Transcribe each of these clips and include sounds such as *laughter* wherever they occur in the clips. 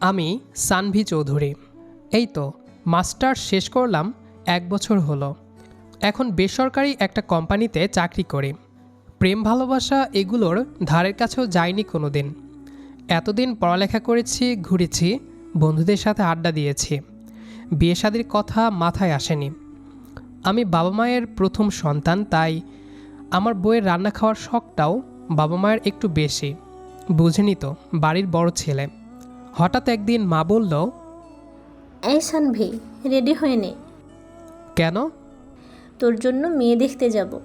আমি সানভি চৌধুরী। এই তো, মাস্টার শেষ করলাম, এক বছর হলো। এখন বেসরকারি একটা কোম্পানিতে চাকরি করি। প্রেম ভালোবাসা এগুলোর ধারের কাছেও যায়নি কোনো দিন এতদিন পড়ালেখা করেছি, ঘুরেছি, বন্ধুদের সাথে আড্ডা দিয়েছি। বিয়ে শাদির কথা মাথায় আসেনি। আমি বাবা মায়ের প্রথম সন্তান, তাই আমার বইয়ের রান্না খাওয়ার শখটাও বাবা মায়ের একটু বেশি। বুঝেনি তো, বাড়ির বড় ছেলে। হঠাৎ একদিন মা বলল এই সানভি রেডি হয়ে নে। কেন? তোর জন্য মেয়ে দেখতে যাব।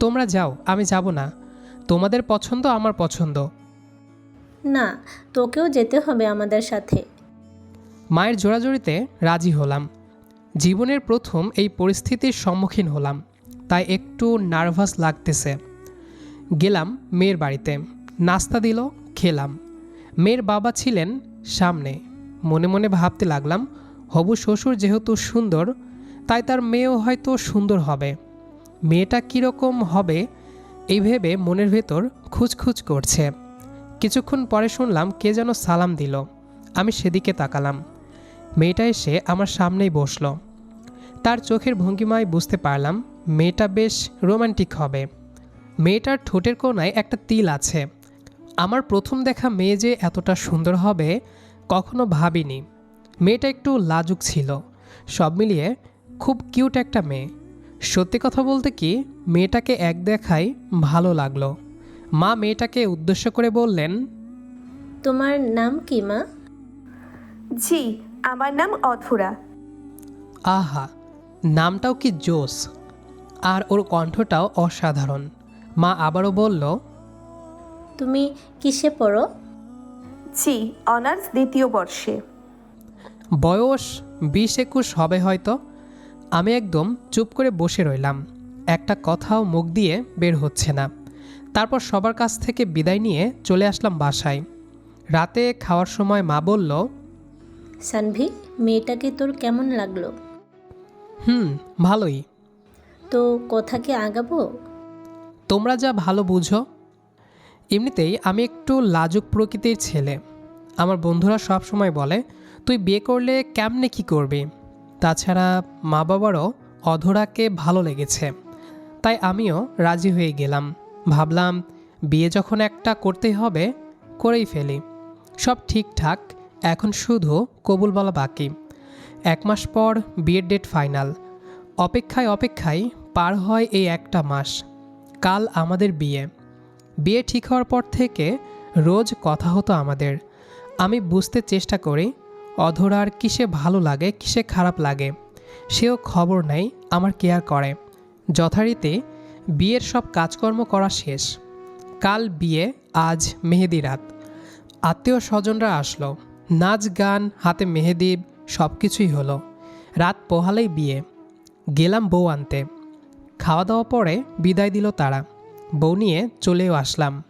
তোমরা যাও আমি যাব না। তোমাদের পছন্দ আমার পছন্দ। না তোকেও যেতে হবে আমাদের সাথে। মায়ের জোড়াজোড়িতে রাজি হলাম। জীবনের প্রথম এই পরিস্থিতির সম্মুখীন হলাম তাই একটু নার্ভাস লাগতেছে। গেলাম মেয়ের বাড়িতে। নাস্তা দিল খেলাম। মেয়ের বাবা ছিলেন সামনে। মনে মনে ভাবতে লাগলাম, হবু শ্বশুর যেহেতু সুন্দর, তাই তার মেয়েও হয়তো সুন্দর হবে। মেয়েটা কীরকম হবে, এই ভেবে মনের ভেতর খুঁজখুঁজ করছে। কিছুক্ষণ পরে শুনলাম কে যেন সালাম দিল। আমি সেদিকে তাকালাম। মেয়েটা এসে আমার সামনেই বসল। তার চোখের ভঙ্গিমায় বুঝতে পারলাম, মেয়েটা বেশ রোমান্টিক হবে। মেয়েটার ঠোঁটের কোনায় একটা তিল আছে। আমার প্রথম দেখা মেয়ে যে এতটা সুন্দর হবে কখনো ভাবিনি। মেয়েটা একটু লাজুক ছিল। সব মিলিয়ে খুব কিউট একটা মেয়ে। সত্যি কথা বলতে কি মেয়েটাকে এক দেখাই ভালো লাগল। মা মেয়েটাকে উদ্দেশ্য করে বললেন তোমার নাম কি মা? জি আমার নাম অধুরা। আহা নামটাও কি জোস। আর ওর কণ্ঠটাও অসাধারণ। মা আবারও বলল তুমি কিসে পড়ো? জি অনার্স দ্বিতীয় বর্ষে। বয়স বিশ একুশ হবে হয়তো। আমি একদম চুপ করে বসে রইলাম। একটা কথাও মুখ দিয়ে বের হচ্ছে না। তারপর সবার কাছ থেকে বিদায় নিয়ে চলে আসলাম বাসায়। রাতে খাওয়ার সময় মা বলল সানভি মেয়েটাকে তোর কেমন লাগল? হুম ভালোই। তো কথা কি আগাবো? তোমরা যা ভালো বুঝো এমনিতেই আমি একটু লাজুক প্রকৃতির ছেলে। আমার বন্ধুরা সব সময় বলে, তুই বিয়ে করলে কেমনে কি করবি? তাছাড়া মা বাবারও অধরাকে ভালো লেগেছে। তাই আমিও রাজি হয়ে গেলাম। ভাবলাম, বিয়ে যখন একটা করতেই হবে, করেই ফেলি। সব ঠিকঠাক, এখন শুধু কবুল বলা বাকি। এক মাস পর বিয়ের ডেট ফাইনাল। অপেক্ষায় অপেক্ষায় পার হয় এই একটা মাস। কাল আমাদের বিয়ে। বিয়ে ঠিক হওয়ার পর থেকে রোজ কথা হতো আমাদের। আমি বুঝতে চেষ্টা করি অধরার কিসে ভালো লাগে, কিসে খারাপ লাগে। সেও খবর নেই আমার কেয়ার করে। যথারীতি বিয়ের সব কাজকর্ম করা শেষ। কাল বিয়ে, আজ মেহেদি রাত। আত্মীয় স্বজনরা আসলো। নাচ, গান, হাতে মেহেদি সব কিছুই হলো। রাত পোহালেই বিয়ে। গেলাম বউ আনতে। খাওয়া দাওয়া পরে বিদায় দিল তারা। বউ নিয়ে চলেও আসলাম।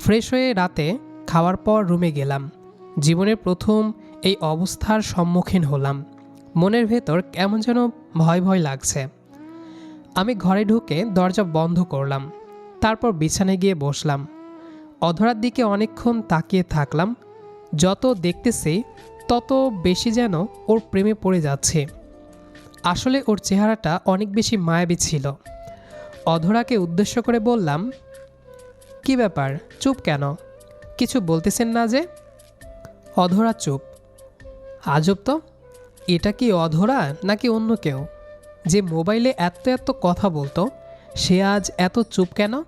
ফ্রেশ হয়ে রাতে খাওয়ার পর রুমে গেলাম। জীবনের প্রথম এই অবস্থার সম্মুখীন হলাম। মনের ভেতর কেমন যেন ভয় ভয় লাগছে। আমি ঘরে ঢুকে দরজা বন্ধ করলাম, তারপর বিছানায় গিয়ে বসলাম। অধরার দিকে অনেকক্ষণ তাকিয়ে থাকলাম। যত দেখতেছি, তত বেশি যেন ওর প্রেমে পড়ে যাচ্ছে। আসলে ওর চেহারাটা অনেক বেশি মায়াবী ছিল। অধরাকে উদ্দেশ্য করে বললাম, কি ব্যাপার? চুপ কেন? কিছু বলতেছেন না যে? অধরা চুপ। আজব তো। এটা কি অধরা নাকি অন্য কেউ? যে মোবাইলে এত এত কথা বলতো, সে আজ এত চুপ কেন?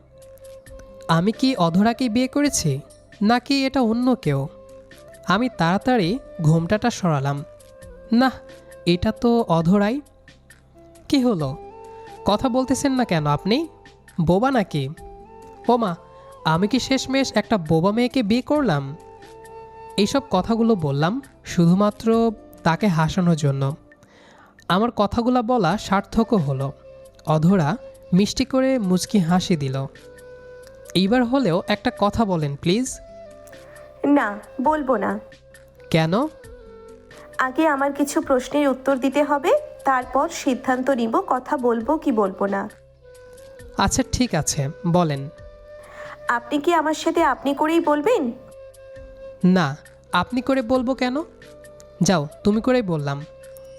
আমি কি অধরাকে বিয়ে করেছি নাকি এটা অন্য কেউ? আমি তাড়াতাড়ি ঘোমটাটা সরালাম না এটা তো অধরাই। কি হলো? কথা বলতেছেন না কেন আপনি? বোবা নাকি? ওমা আমি কি শেষমেশ একটা বোবা মেয়েকে বিয়ে করলাম? এইসব কথাগুলো বললাম শুধুমাত্র তাকে হাসানোর জন্য। আমার কথাগুলো বলা সার্থকও হলো। অধরা মিষ্টি করে মুচকি হাসি দিল। এইবার হলেও একটা কথা বলেন প্লিজ। না বলব না। কেন? আগে আমার কিছু প্রশ্নের উত্তর দিতে হবে। তারপর সিদ্ধান্ত নিব কথা বলব কি বলব না। আচ্ছা ঠিক আছে বলেন। আপনি কি আমার সাথে আপনি করেই বলবেন? না আপনি করে বলব কেন? যাও তুমি করেই বললাম।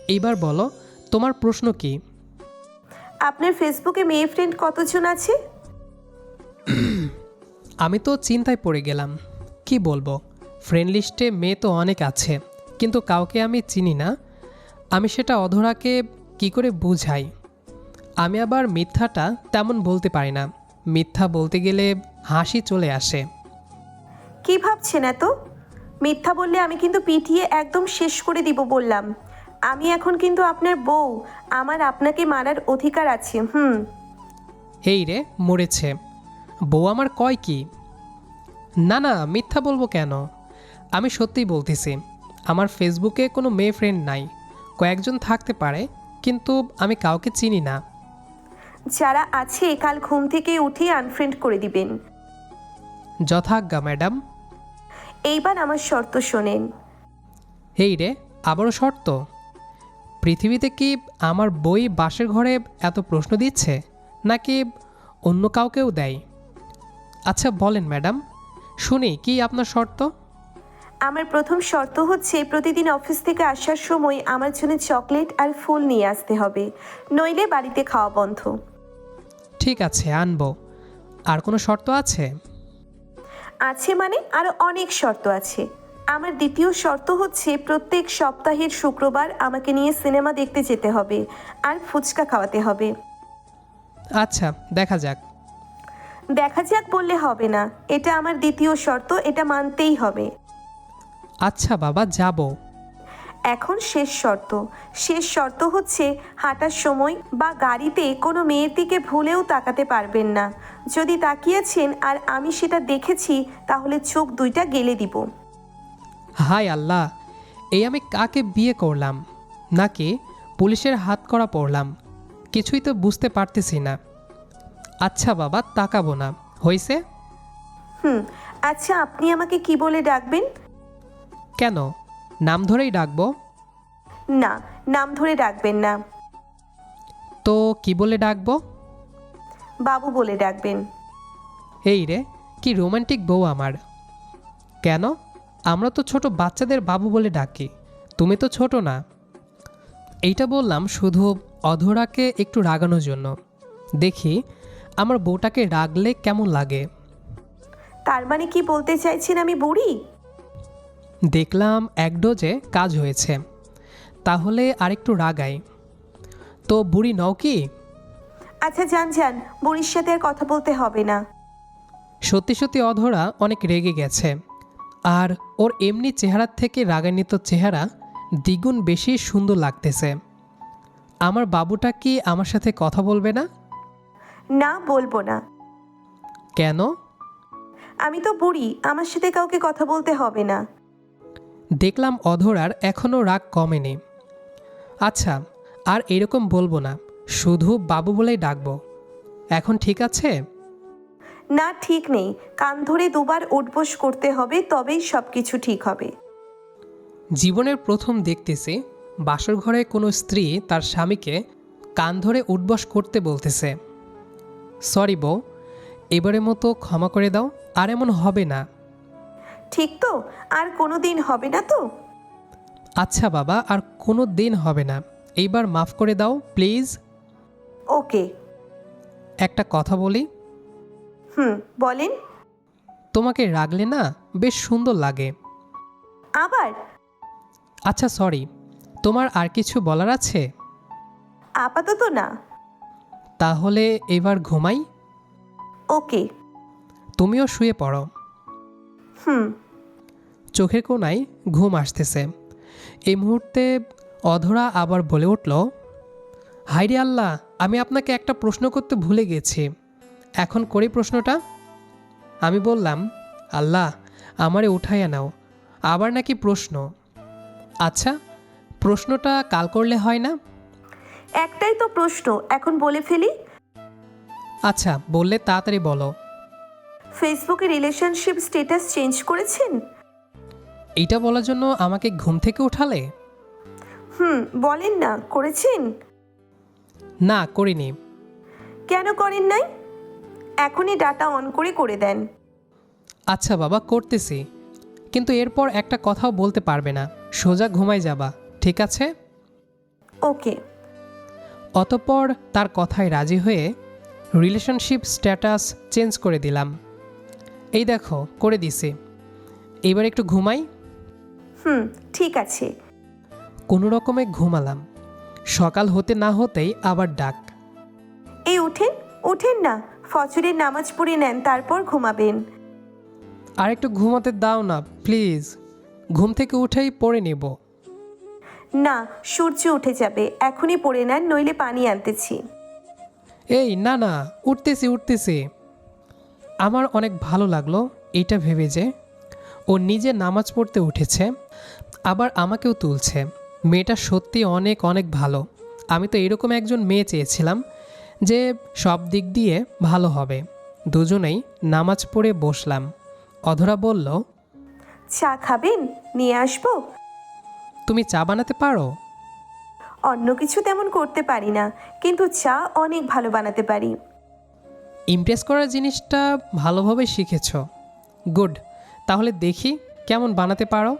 এইবার বলো তোমার প্রশ্ন কি? আপনার ফেসবুকে মেয়ে ফ্রেন্ড কতজন আছে? *clears throat* আমি তো চিন্তায় পড়ে গেলাম। কি বলব? ফ্রেন্ড লিস্টে মেয়ে তো অনেক আছে কিন্তু কাউকে আমি চিনি না। আমি সেটা অধরাকে কি করে বুঝাই? আমি আবার মিথ্যাটা তেমন বলতে পারি না। মিথ্যা বলতে গেলে হাসি চলে আসে। কি ভাবছেন এত? মিথ্যা বললে আমি কিন্তু পিটিয়ে একদম শেষ করে দিব বললাম। আমি এখন কিন্তু আপনার বউ আমার আপনাকে মারার অধিকার আছে হুম। এই রে মরেছে। বউ আমার কয় কি? না না মিথ্যা বলব কেন? আমি সত্যিই বলতেছি আমার ফেসবুকে কোনো মেয়ে ফ্রেন্ড নাই। কয়েকজন থাকতে পারে কিন্তু আমি কাউকে চিনি না। যারা আছে কাল ঘুম থেকে উঠে আনফ্রেন্ড করে দিবেন। যথাজ্ঞা ম্যাডাম। এইবার আমার শর্ত শোনেন। এই রে আবারও শর্ত? পৃথিবীতে কি আমার বই বাসের ঘরে এত প্রশ্ন দিচ্ছে নাকি অন্য কাউকেও দেয়? আচ্ছা বলেন ম্যাডাম। শুনি কি আপনার শর্ত? আমার প্রথম শর্ত হচ্ছে প্রতিদিন অফিস থেকে আসার সময় আমার জন্য চকলেট আর ফুল নিয়ে আসতে হবে। নইলে বাড়িতে খাওয়া বন্ধ। ঠিক আছে আনব। আর কোনো শর্ত আছে? আছে মানে আরও অনেক শর্ত আছে। আমার দ্বিতীয় শর্ত হচ্ছে প্রত্যেক সপ্তাহের শুক্রবার আমাকে নিয়ে সিনেমা দেখতে যেতে হবে আর ফুচকা খাওয়াতে হবে। আচ্ছা দেখা যাক। দেখা যাক বললে হবে না। এটা আমার দ্বিতীয় শর্ত এটা মানতেই হবে। আচ্ছা বাবা যাব। এখন শেষ শর্ত। শেষ শর্ত হচ্ছে হাঁটার সময় বা গাড়িতে কোনো মেয়ের দিকে ভুলেও তাকাতে পারবেন না। যদি তাকিয়েছেন আর আমি সেটা দেখেছি তাহলে চোখ দুইটা গেলে দিব। হাই আল্লাহ এই আমি কাকে বিয়ে করলাম? নাকি পুলিশের হাত করা পড়লাম? কিছুই তো বুঝতে পারতেছি না। আচ্ছা বাবা তাকাবো না। হয়েছে হুম আচ্ছা আপনি আমাকে কি বলে ডাকবেন? কেন? নাম ধরেই ডাকবো? না নাম ধরে ডাকবেন না। তো কি বলে ডাকবো? বাবু বলে ডাকবেন। এই রে কি রোমান্টিক বউ আমার। কেন? আমরা তো ছোট বাচ্চাদের বাবু বলে ডাকি। তুমি তো ছোট না। এইটা বললাম শুধু অধরাকে একটু রাগানোর জন্য। দেখি আমার বউটাকে রাগলে কেমন লাগে? তার মানে কি বলতে চাইছেন আমি বুড়ি? দেখলাম এক ডোজে কাজ হয়েছে। তাহলে আরেকটু রাগাই তো বুড়ি নও কি? আচ্ছা যান যান বুড়ির সাথে আর কথা বলতে হবে না। সত্যি সত্যি অধরা অনেক রেগে গেছে। আর ওর এমনি চেহারার থেকে রাগান্বিত চেহারা দ্বিগুণ বেশি সুন্দর লাগতেছে। আমার বাবুটা কি আমার সাথে কথা বলবে না? না বলব না। কেন? আমি তো বুড়ি আমার সাথে কাউকে কথা বলতে হবে না। দেখলাম অধরার এখনও রাগ কমেনি। আচ্ছা আর এরকম বলব না শুধু বাবু বলেই ডাকবো। এখন ঠিক আছে? না ঠিক নেই। কান ধরে দুবার উঠবোস করতে হবে তবেই সব কিছু ঠিক হবে। জীবনের প্রথম দেখতেছি বাসর ঘরে কোনো স্ত্রী তার স্বামীকে কান ধরে উঠবস করতে বলতেছে। সরি বউ এবারের মতো ক্ষমা করে দাও আর এমন হবে না। ঠিক তো? আর কোনো দিন হবে না তো? আচ্ছা বাবা আর কোনো দিন হবে না। এইবার মাফ করে দাও প্লিজ। ওকে। একটা কথা বলি? হুম বলেন। তোমাকে রাগলে না বেশ সুন্দর লাগে। আবার? আচ্ছা সরি। তোমার আর কিছু বলার আছে? আপাতত না। তাহলে এবার ঘুমাই? ওকে। তুমিও শুয়ে পড়ো। হুম। চোখের কোনায় ঘুম আসতেছে। এই মুহূর্তে অধরা আবার বলে উঠল হাইরে আল্লাহ আমি আপনাকে একটা প্রশ্ন করতে ভুলে গেছি। এখন করি প্রশ্নটা? আমি বললাম আল্লাহ আমারে উঠাইয়া নাও। আবার নাকি প্রশ্ন? আচ্ছা প্রশ্নটা কাল করলে হয় না? একটাই তো প্রশ্ন এখন বলে ফেলি। আচ্ছা বললে তাড়াতাড়ি বলো। ফেসবুকে রিলেশনশিপ স্ট্যাটাস চেঞ্জ করেছেন? এইটা বলার জন্য আমাকে ঘুম থেকে উঠালে? হুম বলেন না করেছেন? না করিনি। কেন করেন নাই? এখনই ডাটা অন করে করে দেন। আচ্ছা বাবা করতেছি। কিন্তু এরপর একটা কথাও বলতে পারবে না। সোজা ঘুমাই যাবা ঠিক আছে? ওকে। অতপর তার কথায় রাজি হয়ে রিলেশনশিপ স্ট্যাটাস চেঞ্জ করে দিলাম। এই দেখো করে দিছি। এবার একটু ঘুমাই? হুম ঠিক আছে। কোনো রকমে ঘুমালাম। সকাল হতে না হতেই আবার ডাক। এই উঠেন উঠেন না। ফজরের নামাজ পড়ে নেন তারপর ঘুমাবেন। আর একটু ঘুমাতে দাও না প্লিজ। ঘুম থেকে উঠেই পড়ে নেব। না সূর্য উঠে যাবে। এখনই পড়ে নেন নইলে পানি আনতেছি। এই না না উঠতেছি উঠতেছি। আমার অনেক ভালো লাগল এইটা ভেবে যে ও নিজে নামাজ পড়তে উঠেছে আবার আমাকেও তুলছে। মেয়েটা সত্যি অনেক অনেক ভালো। আমি তো এরকম একজন মেয়ে চেয়েছিলাম যে সব দিক দিয়ে ভালো হবে। দুজনেই নামাজ পড়ে বসলাম। অধরা বলল চা খাবেন? নিয়ে আসব? তুমি চা বানাতে পারো? অন্য কিছু তেমন করতে পারি না কিন্তু চা অনেক ভালো বানাতে পারি। ইমপ্রেস করার জিনিসটা ভালোভাবে শিখেছ। গুড। তাহলে দেখি কেমন বানাতে পারো।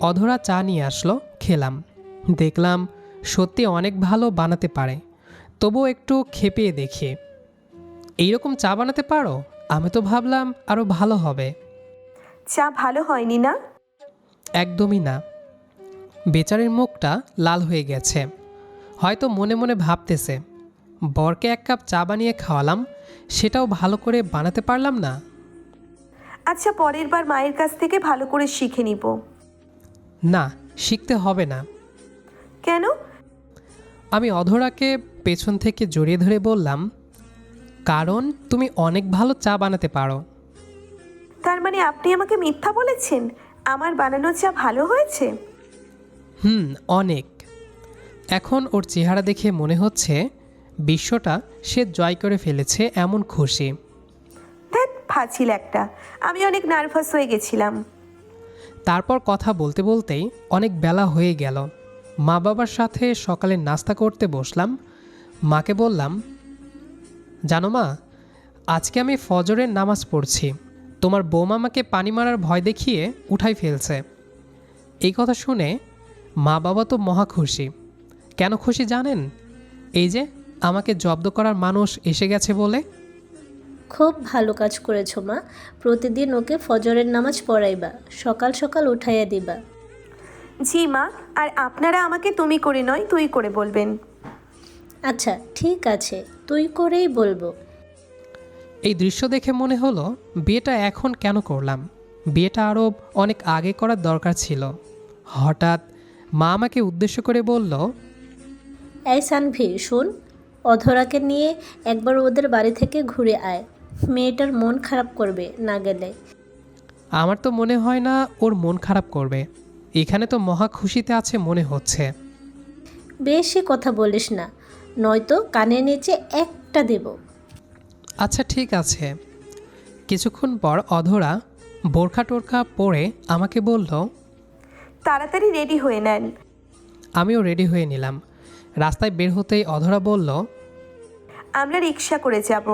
অধরা চা নিয়ে আসলো খেলাম। দেখলাম সত্যি অনেক ভালো বানাতে পারে। তবুও একটু খেপিয়ে দেখি। এইরকম চা বানাতে পারো? আমি তো ভাবলাম আরও ভালো হবে। চা ভালো হয়নি না? একদমই না। বেচারির মুখটা লাল হয়ে গেছে। হয়তো মনে মনে ভাবতেছে বরকে এক কাপ চা বানিয়ে খাওয়ালাম সেটাও ভালো করে বানাতে পারলাম না। আচ্ছা পরের বার মায়ের কাছ থেকে ভালো করে শিখে নিব। না শিখতে হবে না। কেন? আমি অধরাকে পেছন থেকে জড়িয়ে ধরে বললাম কারণ তুমি অনেক ভালো চা বানাতে পারো। তার মানে আপনি আমাকে মিথ্যা বলেছেন? আমার বানানো চা ভালো হয়েছে? হুম অনেক। এখন ওর চেহারা দেখে মনে হচ্ছে বিশ্বটা সে জয় করে ফেলেছে এমন খুশি। ধ্যাত ফাছিল একটা। আমি অনেক নার্ভাস হয়ে গেছিলাম। তারপর কথা বলতে বলতেই অনেক বেলা হয়ে গেল। মা বাবার সাথে সকালে নাস্তা করতে বসলাম। মাকে বললাম জানো মা আজকে আমি ফজরের নামাজ পড়ছি। তোমার বৌমা আমাকে পানি মারার ভয় দেখিয়ে উঠাই ফেলছে। এই কথা শুনে মা বাবা তো মহা খুশি। কেন খুশি জানেন? এই যে আমাকে জব্দ করার মানুষ এসে গেছে বলে? খুব ভালো কাজ করেছ মা। প্রতিদিন ওকে ফজরের নামাজ পড়াইবা সকাল সকাল উঠাইয়া দিবা। জি মা আর আপনারা আমাকে তুমি করে নয় তুই করে বলবেন। আচ্ছা ঠিক আছে তুই করেই বলব। এই দৃশ্য দেখে মনে হলো বিয়েটা এখন কেন করলাম? বিয়েটা আরও অনেক আগে করার দরকার ছিল। হঠাৎ মা আমাকে উদ্দেশ্য করে বলল এই সানভি শুন অধরাকে নিয়ে একবার ওদের বাড়ি থেকে ঘুরে আয়। মেয়েটার মন খারাপ করবে না গেলে। আমার তো মনে হয় না ওর মন খারাপ করবে। এখানে তো মহা খুশিতে আছে মনে হচ্ছে। বেশি কথা বলিস না নয়তো কানের নিচে একটা দেব। আচ্ছা ঠিক আছে। কিছুক্ষণ পর অধরা বোরখা টোরখা পরে আমাকে বলল তাড়াতাড়ি রেডি হয়ে নেন। আমিও রেডি হয়ে নিলাম। রাস্তায় বের হতেই অধরা বলল আমরা রিক্সা করে যাব।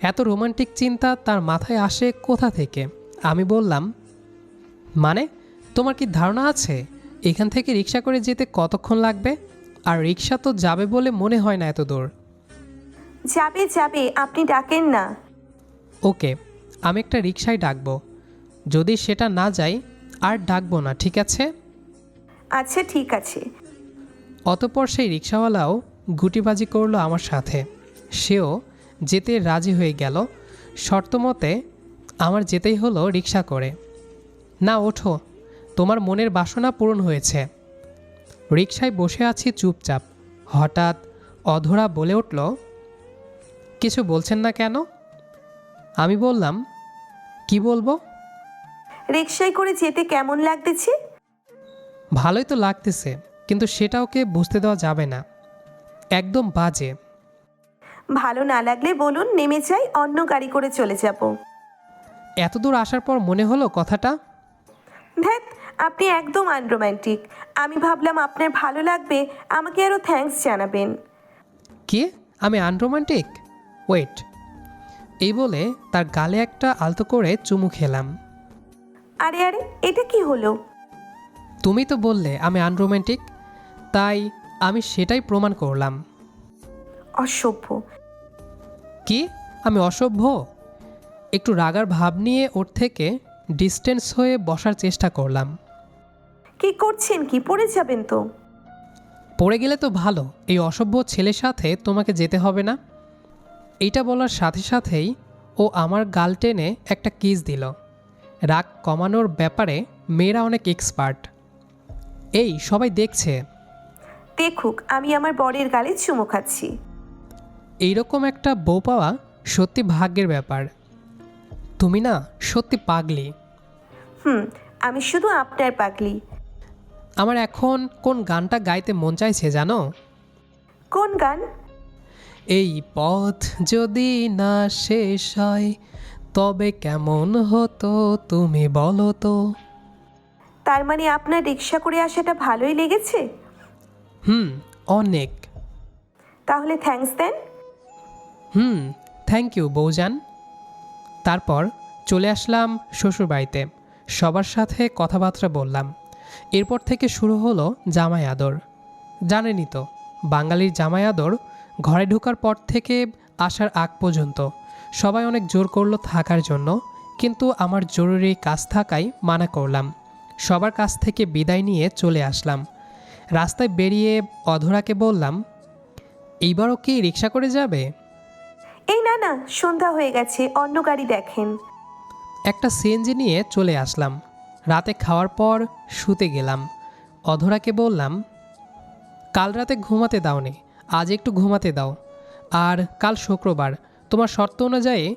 এত রোমান্টিক চিন্তা তার মাথায় আসে কোথা থেকে? আমি বললাম মানে তোমার কি ধারণা আছে এখান থেকে রিক্সা করে যেতে কতক্ষণ লাগবে? আর রিক্সা তো যাবে বলে মনে হয় না এত দূর। যাবে যাবে আপনি ডাকেন না। ওকে আমি একটা রিক্সায় ডাকবো। যদি সেটা না যাই আর ডাকবো না ঠিক আছে? আচ্ছা ঠিক আছে। অতপর সেই রিক্সাওয়ালাও গুটিবাজি করল আমার সাথে। সেও যেতে রাজি হয়ে গেল। শর্তমতে আমার যেতেই হলো রিক্সা করে। না ওঠো। তোমার মনের বাসনা পূরণ হয়েছে। রিক্সায় বসে আছি চুপচাপ। হঠাৎ অধরা বলে উঠল কিছু বলছেন না কেন? আমি বললাম কি বলব? রিক্সায় করে যেতে কেমন লাগতেছে? ভালোই তো লাগতেছে কিন্তু সেটা ওকে বুঝতে দেওয়া যাবে না। একদম বাজে। ভালো না লাগলে বলুন নেমে যাই অন্য গাড়ি করে চলে যাব। এত দূর আসার পর মনে হলো কথাটা? ধ্যাত আপনি একদম আনরোম্যান্টিক। আমি ভাবলাম আপনার ভালো লাগবে আমাকে আরও থ্যাঙ্কস জানাবেন। কি? আমি আনরোমান্টিক ওয়েট। এই বলে তার গালে একটা আলতো করে চুমু খেলাম। আরে আরে এটা কি হলো? তুমি তো বললে আমি আনরোম্যান্টিক তাই আমি সেটাই প্রমাণ করলাম। অসভ্য। কি? আমি অসভ্য? একটু রাগার ভাব নিয়ে ওর থেকে ডিস্টেন্স হয়ে বসার চেষ্টা করলাম। কি করছেন? কি পড়ে যাবেন তো? পড়ে গেলে তো ভালো। এই অসভ্য ছেলের সাথে তোমাকে যেতে হবে না। এটা বলার সাথে সাথেই ও আমার গাল টেনে একটা কিস দিল। রাগ কমানোর ব্যাপারে মেয়েরা অনেক এক্সপার্ট। এই সবাই দেখছে। দেখুক আমি আমার বরের গালে চুমু খাচ্ছি। এইরকম একটা বউ পাওয়া সত্যি ভাগ্যের ব্যাপার। তুমি না সত্যি পাগলি। হুম আমি শুধু আপনার পাগলি। আমার এখন কোন গানটা গাইতে মন চাইছে জানো? কোন গান? এই পথ যদি না শেষ হয় তবে কেমন হতো তুমি বলো তো? তার মানে আপনার রিক্সা করে আসাটা ভালোই লেগেছে? হুম অনেক। তাহলে থ্যাঙ্কস দেন। হুম থ্যাংক ইউ বৌজান তারপর চলে আসলাম শ্বশুরবাড়িতে। সবার সাথে কথাবার্তা বললাম। এরপর থেকে শুরু হলো জামাই আদর। জানেনই তো বাঙালির জামাই আদর ঘরে ঢোকার পর থেকে আসার আগ পর্যন্ত সবাই অনেক জোর করল থাকার জন্য কিন্তু আমার জরুরি কাজ থাকায় মানা করলাম। সবার কাছ থেকে বিদায় নিয়ে চলে আসলাম। রাস্তায় বেরিয়ে অধরাকে বললাম এইবারও কি রিক্সা করে যাবে? এই না না সন্ধ্যা হয়ে গেছে অন্য গাড়ি দেখেন। একটা সিএনজি নিয়ে চলে আসলাম। রাতে খাওয়ার পর শুতে গেলাম। অধরাকে বললাম কাল রাতে ঘুমাতে দাও দাওনি আজ একটু ঘুমাতে দাও। আর কাল শুক্রবার তোমার শর্ত অনুযায়ী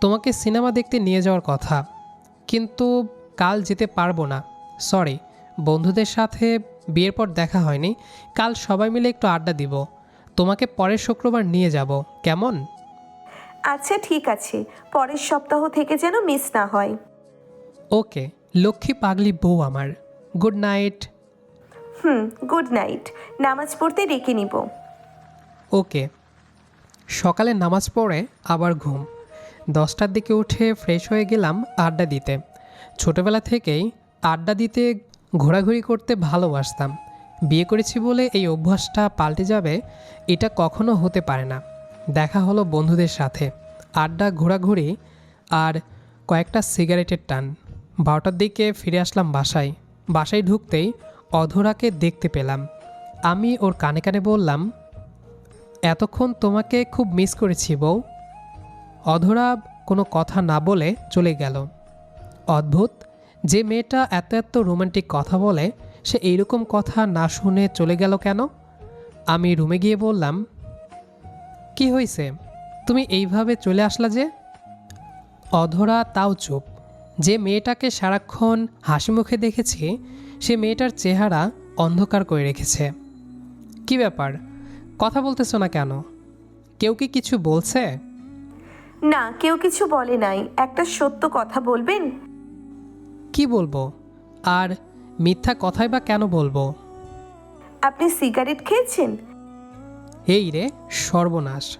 তোমাকে সিনেমা দেখতে নিয়ে যাওয়ার কথা। কিন্তু কাল যেতে পারব না। সরি বন্ধুদের সাথে বিয়ের পর দেখা হয়নি। কাল সবাই মিলে একটু আড্ডা দিব। তোমাকে পরের শুক্রবার নিয়ে যাব। কেমন? আচ্ছা ঠিক আছে। পরের সপ্তাহ থেকে যেন মিস না হয়। ওকে লক্ষ্মী পাগলি বউ আমার। Good night. হুম গুড নাইট। নামাজ পড়তে রেখে নিব। ওকে। সকালে নামাজ পড়ে আবার ঘুম। দশটার দিকে উঠে ফ্রেশ হয়ে গেলাম আড্ডা দিতে। ছোটবেলা থেকেই আড্ডা দিতে ঘোরাঘুরি করতে ভালোবাসতাম। বিয়ে করেছি বলে এই অভ্যাসটা পাল্টে যাবে, এটা কখনো হতে পারে না। দেখা হলো বন্ধুদের সাথে। আড্ডা, ঘোরাঘুরি আর কয়েকটা সিগারেটের টান। বারোটার দিকে ফিরে আসলাম বাসায়। বাসায় ঢুকতেই অধরাকে দেখতে পেলাম। আমি ওর কানে কানে বললাম, এতক্ষণ তোমাকে খুব মিস করেছি বউ। অধরা কোনো কথা না বলে চলে গেল। অদ্ভুত যে মেয়েটা এত এত রোমান্টিক কথা বলে, সে এইরকম কথা না শুনে চলে গেল কেন? আমি রুমে গিয়ে বললাম, কি হয়েছে তুমি এইভাবে চলে আসলা যে? অধরা তাও চুপ। যে মেয়েটাকে সারাক্ষণ হাসি মুখে দেখেছি, সে মেয়েটার চেহারা অন্ধকার করে রেখেছে। কি ব্যাপার? কথা বলতেছো না কেন? কেউ কি কিছু বলছে? না, কেউ কিছু বলে নাই। একটা সত্য কথা বলবেন? কি বলব? আর মিথ্যা কথাই বা কেন বলব? আপনি সিগারেট খেয়েছেন? এই রে সর্বনাশ।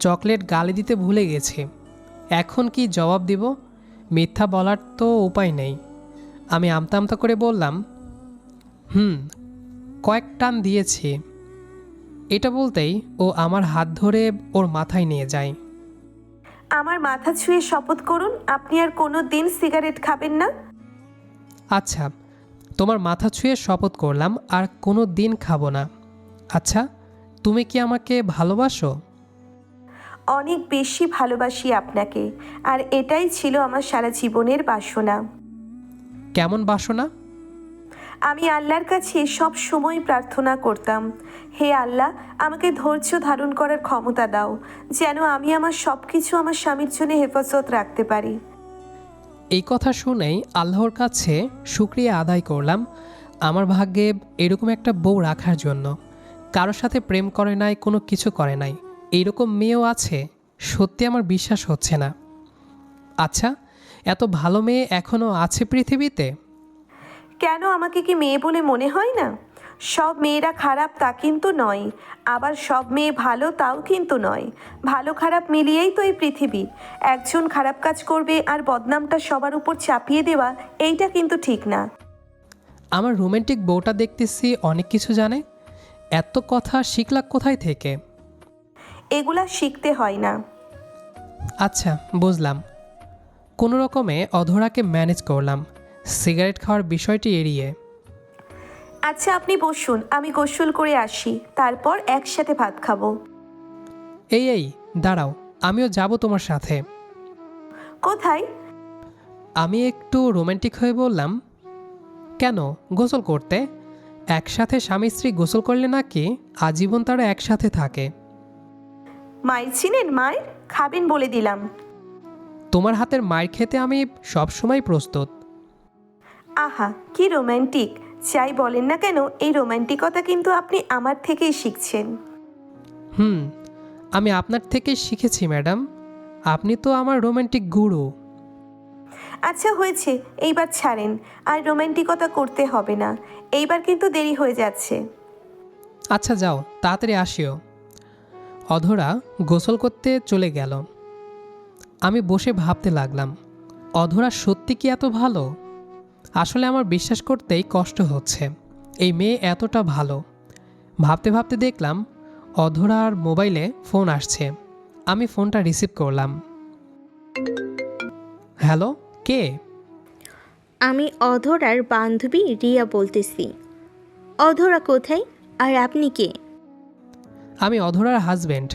চকলেট গালে দিতে ভুলে গেছি। এখন কি জবাব দিব? মিথ্যা বলার তো উপায় নেই। আমি আমতা আমতা করে বললাম হুম কয়েক টান দিয়েছি। এটা বলতেই ও আমার হাত ধরে ওর মাথায় নিয়ে যায়। আমার মাথা ছুঁয়ে শপথ করুন আপনি আর কোনো দিন সিগারেট খাবেন না। আচ্ছা তোমার মাথা ছুঁয়ে শপথ করলাম আর কোনো দিন খাব না। আচ্ছা তুমি কি আমাকে ভালোবাসো? অনেক বেশি ভালোবাসি আপনাকে আর এটাই ছিল আমার সারা জীবনের বাসনা। কেমন বাসনা? আমি আল্লাহর কাছে সব সময় প্রার্থনা করতাম হে আল্লাহ আমাকে ধৈর্য ধারণ করার ক্ষমতা দাও যেন আমি আমার সব কিছু আমার স্বামীর জন্য হেফাজত রাখতে পারি। এই কথা শুনেই আল্লাহর কাছে শুক্রিয়া আদায় করলাম। আমার ভাগ্যে এরকম একটা বউ রাখার জন্য। কারোর সাথে প্রেম করে নাই, কোনো কিছু করে নাই। এইরকম মেয়েও আছে, সত্যি আমার বিশ্বাস হচ্ছে না। আচ্ছা এত ভালো মেয়ে এখনও আছে পৃথিবীতে? কেন আমাকে কি মেয়ে বলে মনে হয় না? সব মেয়েরা খারাপ তা কিন্তু নয়। আবার সব মেয়ে ভালো তাও কিন্তু নয়। ভালো খারাপ মিলিয়েই তো এই পৃথিবী। একজন খারাপ কাজ করবে আর বদনামটা সবার উপর চাপিয়ে দেওয়া এইটা কিন্তু ঠিক না। আমার রোমান্টিক বউটা দেখতেছি অনেক কিছু জানে। এত কথা শিখলাক কোথায় থেকে? এগুলা শিখতে হয় না। আচ্ছা বুঝলাম। কোনো রকমে অধরাকে ম্যানেজ করলাম। সিগারেট খাওয়ার বিষয়টি এড়িয়ে। আচ্ছা আপনি বসুন আমি গোসল করে আসি তারপর একসাথে ভাত খাব। এই এই দাঁড়াও আমিও যাব তোমার সাথে। কোথায়? আমি একটু রোমান্টিক হয়ে বললাম কেন গোসল করতে? একসাথে স্বামী স্ত্রী গোসল করলে নাকি আজীবন তারা একসাথে থাকে? মায়ের চিনেন মায়ের খাবেন বলে দিলাম। তোমার হাতের মায়ের খেতে আমি সবসময় প্রস্তুত। আহা কি রোম্যান্টিক যাই বলেন না কেন এই রোম্যান্টিকতা কিন্তু আপনি আমার থেকেই শিখছেন। হুম আমি আপনার থেকে শিখেছি ম্যাডাম। আপনি তো আমার রোমান্টিক গুরু। আচ্ছা হয়েছে। এইবার ছাড়েন। আর রোম্যান্টিকতা করতে হবে না। এইবার কিন্তু দেরি হয়ে যাচ্ছে। আচ্ছা যাও তাড়াতাড়ি আসিও। অধরা গোসল করতে চলে গেল। আমি বসে ভাবতে লাগলাম অধরা সত্যি কি এত ভালো? আসলে আমার বিশ্বাস করতেই কষ্ট হচ্ছে। এই মেয়ে এতটা ভালো। ভাবতে ভাবতে দেখলাম অধরার মোবাইলে ফোন আসছে। আমি ফোনটা রিসিভ করলাম। হ্যালো কে? আমি অধরার বান্ধবী রিয়া বলতেছি। অধরা কোথায়? আর আপনি কে? আমি অধরার হাজবেন্ড।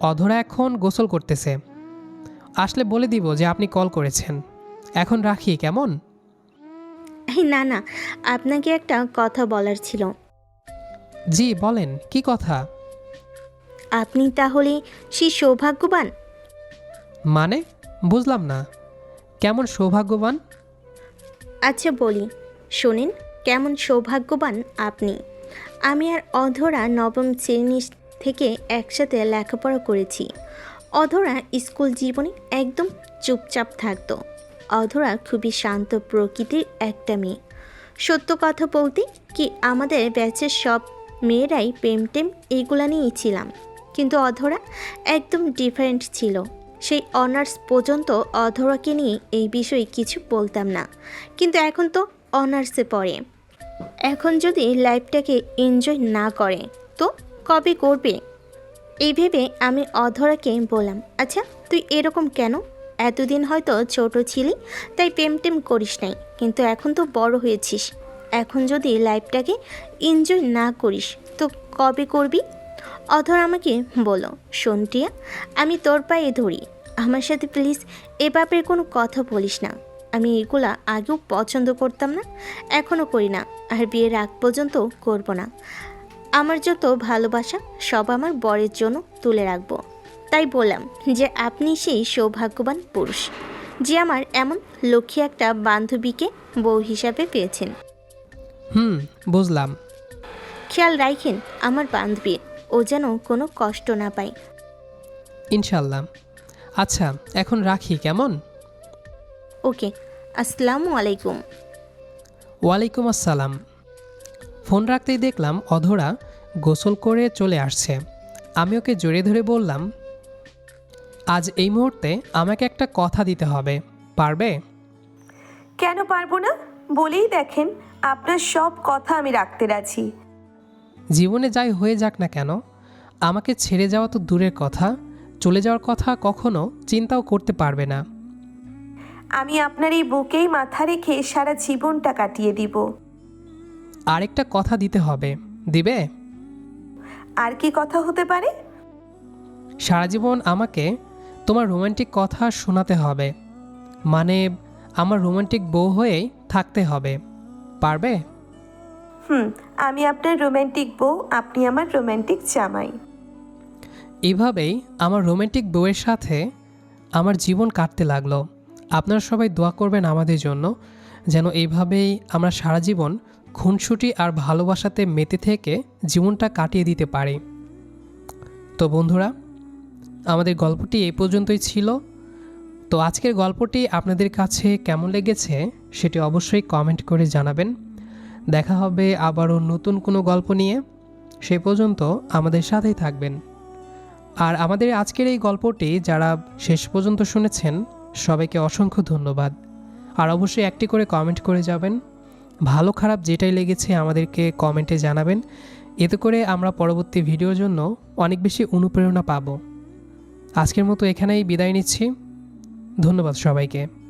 অধরা এখন গোসল করতেছে। আসলে বলে দিব যে আপনি কল করেছেন। এখন রাখি কেমন? না না আপনাকে একটা কথা বলার ছিল। জি বলেন কি কথা? আপনি তাহলে সেই সৌভাগ্যবান? মানে? বুঝলাম না। কেমন সৌভাগ্যবান? আচ্ছা বলি। শোনেন কেমন সৌভাগ্যবান আপনি। আমি আর অধরা নবম শ্রেণি থেকে একসাথে লেখাপড়া করেছি। অধরা স্কুল জীবনে একদম চুপচাপ থাকতো। অধরা খুবই শান্ত প্রকৃতির একটা মেয়ে। সত্য কথা বলতে কি আমাদের ব্যাচের সব মেয়েরাই প্রেম টেম এইগুলা নিয়েই ছিলাম। কিন্তু অধরা একদম ডিফারেন্ট ছিল। সেই অনার্স পর্যন্ত অধরাকে নিয়ে এই বিষয়ে কিছু বলতাম না। কিন্তু এখন তো অনার্সে পড়ে। এখন যদি লাইফটাকে এনজয় না করে, তো কবে করবে? এই ভেবে আমি অধরাকে বললাম আচ্ছা তুই এরকম কেন? এতদিন হয়তো ছোট ছিলি, তাই প্রেম টেম করিস নাই। কিন্তু এখন তো বড় হয়েছিস। এখন যদি লাইফটাকে এনজয় না করিস, তো কবে করবি? অধর আমাকে বলো, শোন আমি তোর পায়ে ধরি। আমার সাথে প্লিজ এ ব্যাপারে কোনো কথা বলিস না। আমি এগুলা আগেও পছন্দ করতাম না এখনও করি না। আর বিয়ের আগ পর্যন্ত করব না। আমার যত ভালোবাসা, সব আমার বরের জন্য তুলে রাখব। তাই বললাম যে আপনি সেই সৌভাগ্যবান পুরুষ যে আমার এমন লক্ষ্মী একটা বান্ধবীকে বউ হিসাবে পেয়েছেন। হুম বুঝলাম। খেয়াল রাখেন আমার বান্ধবীর ও যেন কোনো কষ্ট না পায়। ইনশাল্লাহ। আচ্ছা এখন রাখি কেমন? ওকে আসসালামু আলাইকুম। ওয়ালাইকুম আসসালাম। ফোন রাখতেই দেখলাম অধরা গোসল করে চলে আসছে। আমি ওকে জোরে ধরে বললাম আজ এই মুহূর্তে আমাকে একটা কথা দিতে হবে। পারবে? কেন পারব না? বলেই দেখেন আপনার সব কথা আমি রাখতে রাজি। জীবনে যাই হয়ে যাক না কেন আমাকে ছেড়ে যাওয়া তো দূরের কথা চলে যাওয়ার কথা কখনো চিন্তাও করতে পারবে না। আমি আপনার এই বুকেই মাথা রেখে সারা জীবনটা কাটিয়ে দিব। আরেকটা কথা দিতে হবে। দিবে? আর কি কথা হতে পারে? সারা জীবন আমাকে তোমার রোমান্টিক কথা শোনাতে হবে। মানে আমার রোমান্টিক বউ হয়েই থাকতে হবে। পারবে? হুম আমি আপনার রোম্যান্টিক বউ আপনি আমার রোম্যান্টিক জামাই। এভাবেই আমার রোমান্টিক বউয়ের সাথে আমার জীবন কাটতে লাগল। আপনারা সবাই দোয়া করবেন আমাদের জন্য যেন এইভাবেই আমরা সারা জীবন খুনসুটি আর ভালোবাসাতে মেতে থেকে জীবনটা কাটিয়ে দিতে পারি। তো বন্ধুরা আমাদের গল্পটি এই পর্যন্তই ছিল। তো আজকের গল্পটি আপনাদের কাছে কেমন লেগেছে সেটি অবশ্যই কমেন্ট করে জানাবেন। দেখা হবে আবারও নতুন কোনো গল্প নিয়ে। সে পর্যন্ত আমাদের সাথেই থাকবেন। আর আমাদের আজকের এই গল্পটি যারা শেষ পর্যন্ত শুনেছেন, সবাইকে অসংখ্য ধন্যবাদ। আর অবশ্যই একটি করে কমেন্ট করে যাবেন। ভালো খারাপ যেটাই লেগেছে আমাদেরকে কমেন্টে জানাবেন। এতে করে আমরা পরবর্তী ভিডিওর জন্য অনেক বেশি অনুপ্রেরণা পাব। আজকের মতো এখানেই বিদায় নিচ্ছি। ধন্যবাদ সবাইকে।